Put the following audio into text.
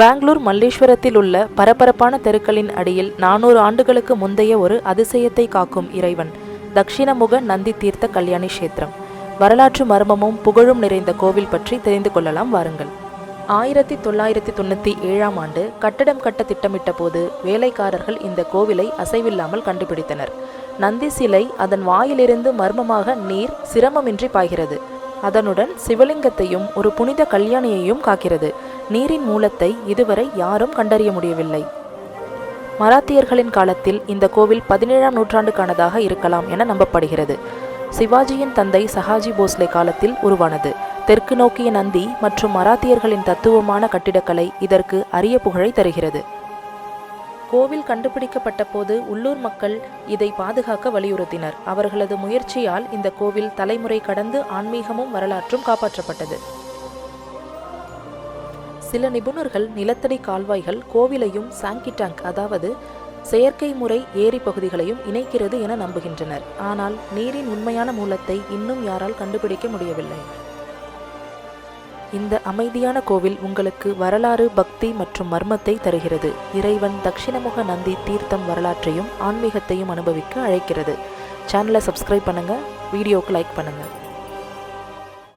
பெங்களூர் மல்லேஸ்வரத்தில் உள்ள பரபரப்பான தெருக்களின் அடியில் நானூறு ஆண்டுகளுக்கு முந்தைய ஒரு அதிசயத்தை காக்கும் இறைவன். தக்ஷிணமுக நந்தி தீர்த்த கல்யாணி கஷேத்திரம். வரலாற்று மர்மமும் புகழும் நிறைந்த கோவில் பற்றி தெரிந்து கொள்ளலாம் வாருங்கள். ஆயிரத்தி தொள்ளாயிரத்தி தொண்ணூற்றி ஏழாம் ஆண்டு கட்டடம் கட்ட திட்டமிட்ட போது வேலைக்காரர்கள் இந்த கோவிலை அசைவில்லாமல் கண்டுபிடித்தனர். நந்தி சிலை அதன் வாயிலிருந்து மர்மமாக நீர் சிரமமின்றி பாய்கிறது. அதனுடன் சிவலிங்கத்தையும் ஒரு புனித கல்யாணியையும் காக்கிறது. நீரின் மூலத்தை இதுவரை யாரும் கண்டறிய முடியவில்லை. மராத்தியர்களின் காலத்தில் இந்த கோவில் பதினேழாம் நூற்றாண்டுக்கானதாக இருக்கலாம் என நம்பப்படுகிறது. சிவாஜியின் தந்தை சஹாஜி போஸ்லே காலத்தில் உருவானது. தெற்கு நோக்கிய நந்தி மற்றும் மராத்தியர்களின் தத்துவமான கட்டிடக்கலை இதற்கு அரிய புகழை தருகிறது. கோவில் கண்டுபிடிக்கப்பட்ட போது உள்ளூர் மக்கள் இதை பாதுகாக்க வலியுறுத்தினர். அவர்களது முயற்சியால் இந்த கோவில் தலைமுறை கடந்து ஆன்மீகமும் வரலாற்றும் காப்பாற்றப்பட்டது. சில நிபுணர்கள் நிலத்தடி கால்வாய்கள் கோவிலையும் சாங்கி டேங்க் அதாவது செயற்கை முறை ஏரி பகுதிகளையும் இணைக்கிறது என நம்புகின்றனர். ஆனால் நீரின் உண்மையான மூலத்தை இன்னும் யாரால் கண்டுபிடிக்க முடியவில்லை. இந்த அமைதியான கோவில் உங்களுக்கு வரலாறு பக்தி மற்றும் மர்மத்தை தருகிறது. இறைவன் தட்சிணமுக நந்தி தீர்த்தம் வரலாற்றையும் ஆன்மீகத்தையும் அனுபவிக்க அழைக்கிறது. சேனலை சப்ஸ்கிரைப் பண்ணுங்கள் வீடியோவுக்கு லைக் பண்ணுங்கள்